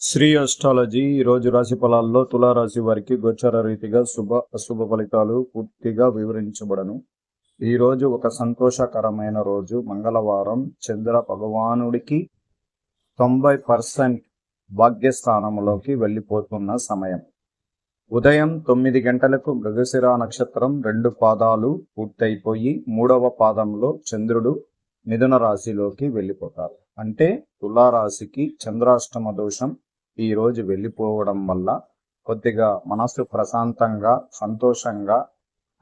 Shri astrology ఈ రోజు రాశి ఫలాల్లో తులారాశి వారికి గోచర రీతిగా శుభ అశుభ ఫలితాలు పూర్తిగా వివరించబడను. ఈ రోజు ఒక సంతోషకరమైన రోజు. మంగళవారం చంద్ర భగవానుడికి తొంభై పర్సెంట్ భాగ్యస్థానంలోకి వెళ్ళిపోతున్న సమయం. ఉదయం తొమ్మిది గంటలకు గగశిర నక్షత్రం రెండు పాదాలు పూర్తయిపోయి మూడవ పాదంలో చంద్రుడు మిథున రాశిలోకి వెళ్ళిపోతారు. అంటే తులారాశికి చంద్రాష్టమ దోషం ఈ రోజు వెళ్ళిపోవడం వల్ల కొద్దిగా మనసు ప్రశాంతంగా సంతోషంగా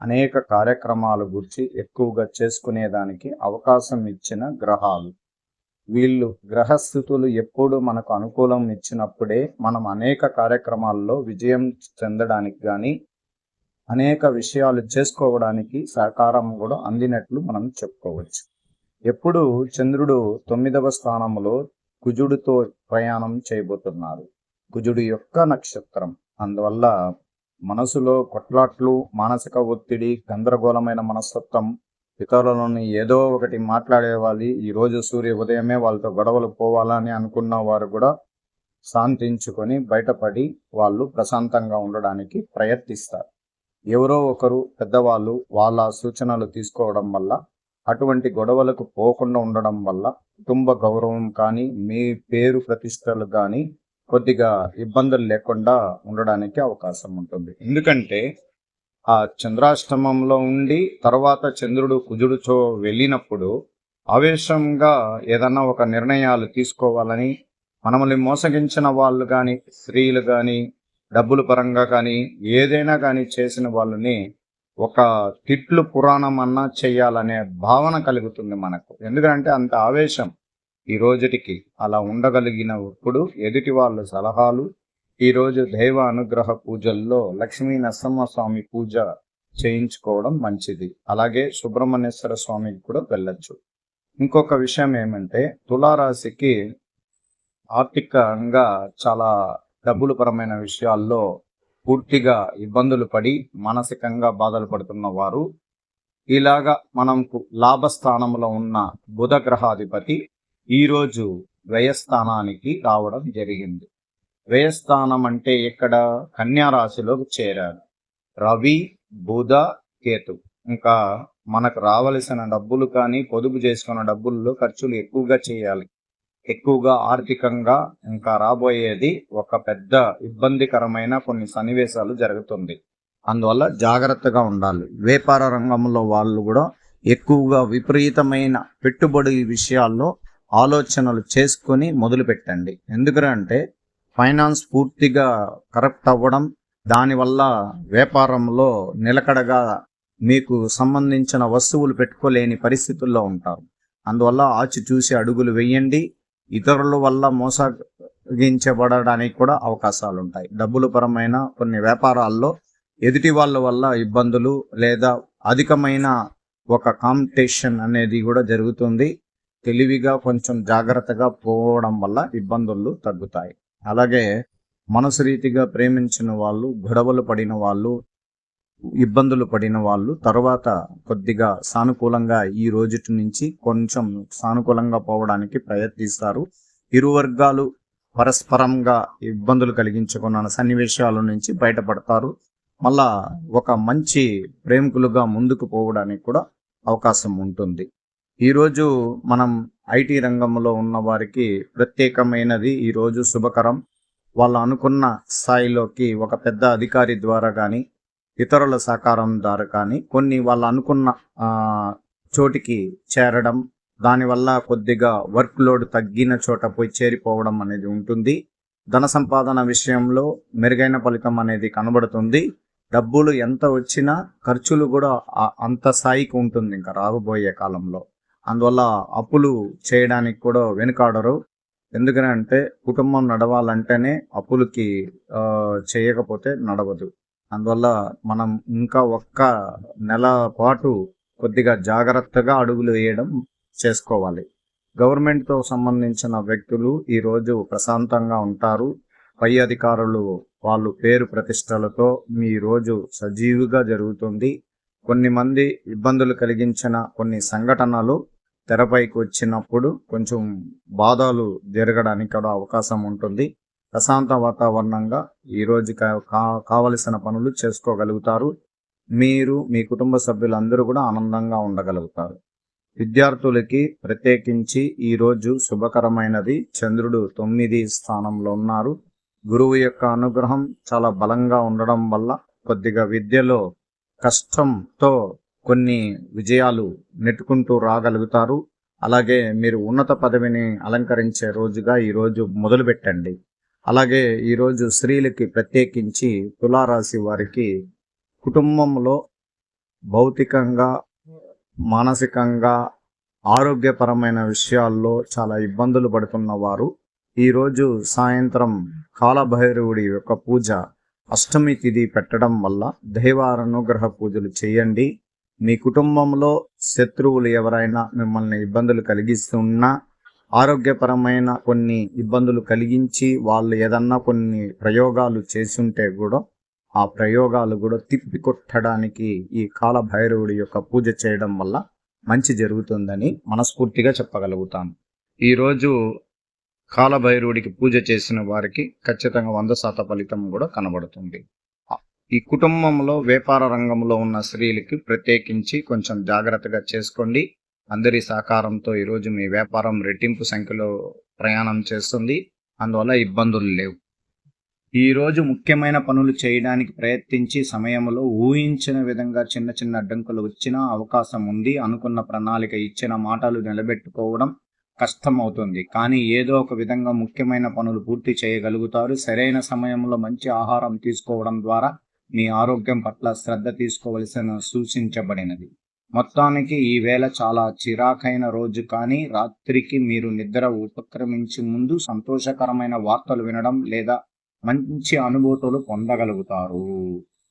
అనేక కార్యక్రమాలు గురించి ఎక్కువగా చేసుకునేదానికి అవకాశం ఇచ్చిన గ్రహాలు. వీళ్ళు గ్రహస్థితులు ఎప్పుడు మనకు అనుకూలం ఇచ్చినప్పుడే మనం అనేక కార్యక్రమాల్లో విజయం చెందడానికి కానీ అనేక విషయాలు చేసుకోవడానికి సహకారం కూడా అందినట్లు మనం చెప్పుకోవచ్చు. ఎప్పుడు చంద్రుడు తొమ్మిదవ స్థానంలో కుజుడితో ప్రయాణం చేయబోతున్నారు. కుజుడు యొక్క నక్షత్రం. అందువల్ల మనసులో కొట్లాట్లు మానసిక ఒత్తిడి గందరగోళమైన మనస్తత్వం ఇతరులను ఏదో ఒకటి మాట్లాడేవాలి ఈ రోజు సూర్య ఉదయమే వాళ్ళతో గొడవలు పోవాలని అనుకున్న వారు కూడా శాంతించుకొని బయటపడి వాళ్ళు ప్రశాంతంగా ఉండడానికి ప్రయత్నిస్తారు. ఎవరో ఒకరు పెద్దవాళ్ళు వాళ్ళ సూచనలు తీసుకోవడం వల్ల అటువంటి గొడవలకు పోకుండా ఉండడం వల్ల కుటుంబ గౌరవం కానీ మీ పేరు ప్రతిష్టలు కానీ కొద్దిగా ఇబ్బందులు లేకుండా ఉండడానికి అవకాశం ఉంటుంది. ఎందుకంటే ఆ చంద్రాష్టమంలో ఉండి తర్వాత చంద్రుడు కుజుడుతో వెళ్ళినప్పుడు ఆవేశంగా ఏదన్నా ఒక నిర్ణయాలు తీసుకోవాలని మనల్ని మోసగించిన వాళ్ళు కానీ స్త్రీలు కానీ డబ్బుల పరంగా కానీ ఏదైనా కానీ చేసిన వాళ్ళని ఒక తిట్లు పురాణం అన్నా చెయ్యాలనే భావన కలుగుతుంది మనకు. ఎందుకంటే అంత ఆవేశం ఈ రోజుటికి అలా ఉండగలిగినప్పుడు ఎదుటి వాళ్ళ సలహాలు ఈ రోజు దైవ అనుగ్రహ పూజల్లో లక్ష్మీ నరసింహస్వామి పూజ చేయించుకోవడం మంచిది. అలాగే సుబ్రహ్మణ్యేశ్వర స్వామికి కూడా వెళ్ళొచ్చు. ఇంకొక విషయం ఏమంటే తులారాశికి ఆర్థికంగా చాలా డబ్బులు పరమైన విషయాల్లో పూర్తిగా ఇబ్బందులు పడి మానసికంగా బాధలు పడుతున్న వారు ఇలాగా మనకు లాభస్థానంలో ఉన్న బుధ గ్రహాధిపతి ఈరోజు వ్యయస్థానానికి రావడం జరిగింది. వ్యయస్థానం అంటే ఇక్కడ కన్యారాశిలో చేరారు రవి బుధ కేతు. ఇంకా మనకు రావలసిన డబ్బులు కానీ పొదుపు చేసుకున్న డబ్బుల్లో ఖర్చులు ఎక్కువగా చేయాలి. ఎక్కువగా ఆర్థికంగా ఇంకా రాబోయేది ఒక పెద్ద ఇబ్బందికరమైన కొన్ని సన్నివేశాలు జరుగుతుంది. అందువల్ల జాగ్రత్తగా ఉండాలి. వ్యాపార రంగంలో వాళ్ళు కూడా ఎక్కువగా విపరీతమైన పెట్టుబడి విషయాల్లో ఆలోచనలు చేసుకొని మొదలుపెట్టండి. ఎందుకంటే ఫైనాన్స్ పూర్తిగా కరెక్ట్ అవ్వడం దానివల్ల వ్యాపారంలో నిలకడగా మీకు సంబంధించిన వస్తువులు పెట్టుకోలేని పరిస్థితుల్లో ఉంటారు. అందువల్ల ఆచి చూసి అడుగులు వేయండి. ఇతరుల వల్ల మోసగించబడడానికి కూడా అవకాశాలు ఉంటాయి డబ్బుల పరమైన కొన్ని వ్యాపారాల్లో ఎదుటి వాళ్ళ వల్ల ఇబ్బందులు లేదా అధికమైన ఒక కాంపిటీషన్ అనేది కూడా జరుగుతుంది. తెలివిగా కొంచెం జాగ్రత్తగా పోవడం వల్ల ఇబ్బందులు తగ్గుతాయి. అలాగే మనసు రీతిగా ప్రేమించిన వాళ్ళు గొడవలు పడిన వాళ్ళు ఇబ్బందులు పడిన వాళ్ళు తర్వాత కొద్దిగా సానుకూలంగా ఈ రోజుటి నుంచి కొంచెం సానుకూలంగా పోవడానికి ప్రయత్నిస్తారు. ఇరు వర్గాలు పరస్పరంగా ఇబ్బందులు కలిగించుకున్న సన్నివేశాల నుంచి బయటపడతారు. మళ్ళా ఒక మంచి ప్రేమికులుగా ముందుకు పోవడానికి కూడా అవకాశం ఉంటుంది. ఈరోజు మనం ఐటీ రంగంలో ఉన్న వారికి ప్రత్యేకమైనది ఈరోజు శుభకరం. వాళ్ళు అనుకున్న స్థాయిలోకి ఒక పెద్ద అధికారి ద్వారా కానీ ఇతరుల సహకారం ద్వారా కానీ కొన్ని వాళ్ళు అనుకున్న చోటికి చేరడం దానివల్ల కొద్దిగా వర్క్ లోడ్ తగ్గిన చోట పోయి చేరిపోవడం అనేది ఉంటుంది. ధన సంపాదన విషయంలో మెరుగైన ఫలితం అనేది కనబడుతుంది. డబ్బులు ఎంత వచ్చినా ఖర్చులు కూడా అంత స్థాయికి ఉంటుంది ఇంకా రాబోయే కాలంలో. అందువల్ల అప్పులు చేయడానికి కూడా వెనుకాడరు. ఎందుకంటే కుటుంబం నడవాలంటేనే అప్పులకి చేయకపోతే నడవదు. అందువల్ల మనం ఇంకా ఒక్క నెల పాటు కొద్దిగా జాగ్రత్తగా అడుగులు వేయడం చేసుకోవాలి. గవర్నమెంట్తో సంబంధించిన వ్యక్తులు ఈరోజు ప్రశాంతంగా ఉంటారు. పై అధికారులు వాళ్ళు పేరు ప్రతిష్టలతో మీ రోజు సజీవుగా జరుగుతుంది. కొన్ని మంది ఇబ్బందులు కలిగించిన కొన్ని సంఘటనలు తెరపైకి వచ్చినప్పుడు కొంచెం బాధలు జరగడానికి కూడా అవకాశం ఉంటుంది. ప్రశాంత వాతావరణంగా ఈరోజు కా- కా- కావలసిన పనులు చేసుకోగలుగుతారు. మీరు మీ కుటుంబ సభ్యులందరూ కూడా ఆనందంగా ఉండగలుగుతారు. విద్యార్థులకి ప్రత్యేకించి ఈరోజు శుభకరమైనది. చంద్రుడు తొమ్మిది స్థానంలో ఉన్నారు. గురువు యొక్క అనుగ్రహం చాలా బలంగా ఉండడం వల్ల కొద్దిగా విద్యలో కష్టంతో కొన్ని విజయాలు నెట్టుకుంటూ రాగలుగుతారు. అలాగే మీరు ఉన్నత పదవిని అలంకరించే రోజుగా ఈ రోజు అలాగే ఈరోజు స్త్రీలకి ప్రత్యేకించి తులారాశి వారికి కుటుంబంలో భౌతికంగా మానసికంగా ఆరోగ్యపరమైన విషయాల్లో చాలా ఇబ్బందులు పడుతున్న వారు ఈరోజు సాయంత్రం కాలభైరవుడి యొక్క పూజ అష్టమి తిథి పెట్టడం వల్ల దైవానుగ్రహ పూజలు చేయండి. మీ కుటుంబంలో శత్రువులు ఎవరైనా మిమ్మల్ని ఇబ్బందులు కలిగిస్తున్నా ఆరోగ్యపరమైన కొన్ని ఇబ్బందులు కలిగించి వాళ్ళు ఏదన్నా కొన్ని ప్రయోగాలు చేసుంటే కూడా ఆ ప్రయోగాలు కూడా తిప్పికొట్టడానికి ఈ కాలభైరవుడి యొక్క పూజ చేయడం వల్ల మంచి జరుగుతుందని మనస్ఫూర్తిగా చెప్పగలుగుతాను. ఈరోజు కాలభైరవుడికి పూజ చేసిన వారికి ఖచ్చితంగా వంద శాత ఫలితం కూడా కనబడుతుంది. ఈ కుటుంబంలో వ్యాపార రంగంలో ఉన్న స్త్రీలకి ప్రత్యేకించి కొంచెం జాగ్రత్తగా చేసుకోండి. అందరి సహకారంతో ఈరోజు మీ వ్యాపారం రెట్టింపు సంఖ్యలో ప్రయాణం చేస్తుంది. అందువల్ల ఇబ్బందులు లేవు. ఈరోజు ముఖ్యమైన పనులు చేయడానికి ప్రయత్నించి సమయంలో ఊహించిన విధంగా చిన్న చిన్న అడ్డంకులు వచ్చిన అవకాశం ఉంది అనుకున్న ప్రణాళిక ఇచ్చిన మాటలు నిలబెట్టుకోవడం కష్టం అవుతుంది కానీ ఏదో ఒక విధంగా ముఖ్యమైన పనులు పూర్తి చేయగలుగుతారు. సరైన సమయంలో మంచి ఆహారం తీసుకోవడం ద్వారా మీ ఆరోగ్యం పట్ల శ్రద్ధ తీసుకోవలసిన సూచించబడినది. మొత్తానికి ఈవేళ చాలా చిరాకైన రోజు కానీ రాత్రికి మీరు నిద్ర ఉపక్రమించి ముందు సంతోషకరమైన వార్తలు వినడం లేదా మంచి అనుభూతులు పొందగలుగుతారు.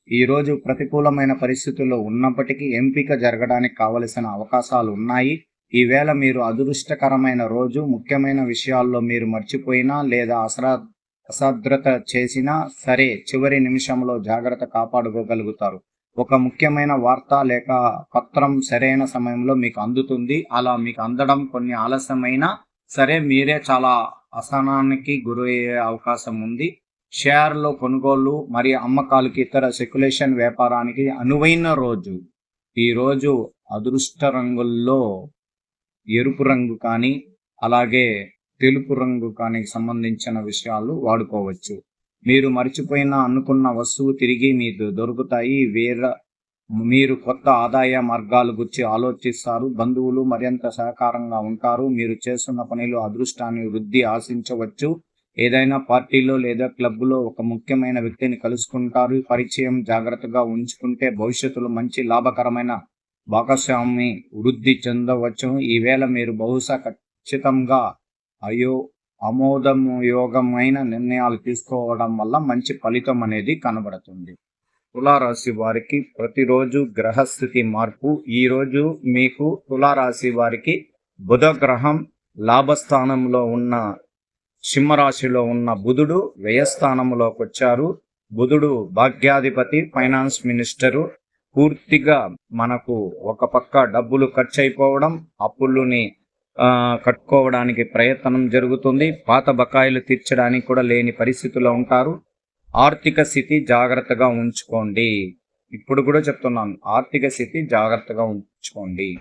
ఈ రోజు ప్రతికూలమైన పరిస్థితుల్లో ఉన్నప్పటికీ ఎంపిక జరగడానికి కావలసిన అవకాశాలు ఉన్నాయి. ఈవేళ మీరు అదృష్టకరమైన రోజు ముఖ్యమైన విషయాల్లో మీరు మర్చిపోయినా లేదా అసరా అశ్రద్ధత చేసినా సరే చివరి నిమిషంలో జాగ్రత్త కాపాడుకోగలుగుతారు. ఒక ముఖ్యమైన వార్త లేక పత్రం సరైన సమయంలో మీకు అందుతుంది. అలా మీకు అందడం కొన్ని ఆలస్యమైనా సరే మీరే చాలా అసహనానికి గురయ్యే అవకాశం ఉంది. షేర్లో కొనుగోలు మరియు అమ్మకాలకి ఇతర సెక్యులేషన్ వ్యాపారానికి అనువైన రోజు. ఈ రోజు అదృష్ట రంగుల్లో ఎరుపు రంగు కానీ అలాగే తెలుపు రంగు కానీ సంబంధించిన విషయాలు వాడుకోవచ్చు. మీరు మర్చిపోయిన అనుకున్న వస్తువు తిరిగి మీకు దొరుకుతాయి. వేర మీరు కొత్త ఆదాయ మార్గాలు గురించి ఆలోచిస్తారు. బంధువులు మరింత సహకారంగా ఉంటారు. మీరు చేస్తున్న పనిలో అదృష్టాన్ని వృద్ధి ఆశించవచ్చు. ఏదైనా పార్టీలో లేదా క్లబ్లో ఒక ముఖ్యమైన వ్యక్తిని కలుసుకుంటారు. పరిచయం జాగ్రత్తగా ఉంచుకుంటే భవిష్యత్తులో మంచి లాభకరమైన భాగస్వామి వృద్ధి చెందవచ్చు. ఈవేళ మీరు బహుశా ఖచ్చితంగా అయో ఆమోదయోగమైన నిర్ణయాలు తీసుకోవడం వల్ల మంచి ఫలితం అనేది కనబడుతుంది. తులారాశి వారికి ప్రతిరోజు గ్రహస్థితి మార్పు. ఈరోజు మీకు తులారాశి వారికి బుధ గ్రహం లాభస్థానంలో ఉన్న సింహరాశిలో ఉన్న బుధుడు వ్యయస్థానంలోకి వచ్చారు. బుధుడు భాగ్యాధిపతి ఫైనాన్స్ మినిస్టరు. పూర్తిగా మనకు ఒక పక్క డబ్బులు ఖర్చు అయిపోవడం అప్పులని కట్టుకోవడానికి ప్రయత్నం జరుగుతుంది. పాత బకాయిలు తీర్చడానికి కూడా లేని పరిస్థితుల్లో ఉంటారు. ఆర్థిక స్థితి జాగ్రత్తగా ఉంచుకోండి. ఇప్పుడు కూడా చెప్తున్నాను ఆర్థిక స్థితి జాగ్రత్తగా ఉంచుకోండి.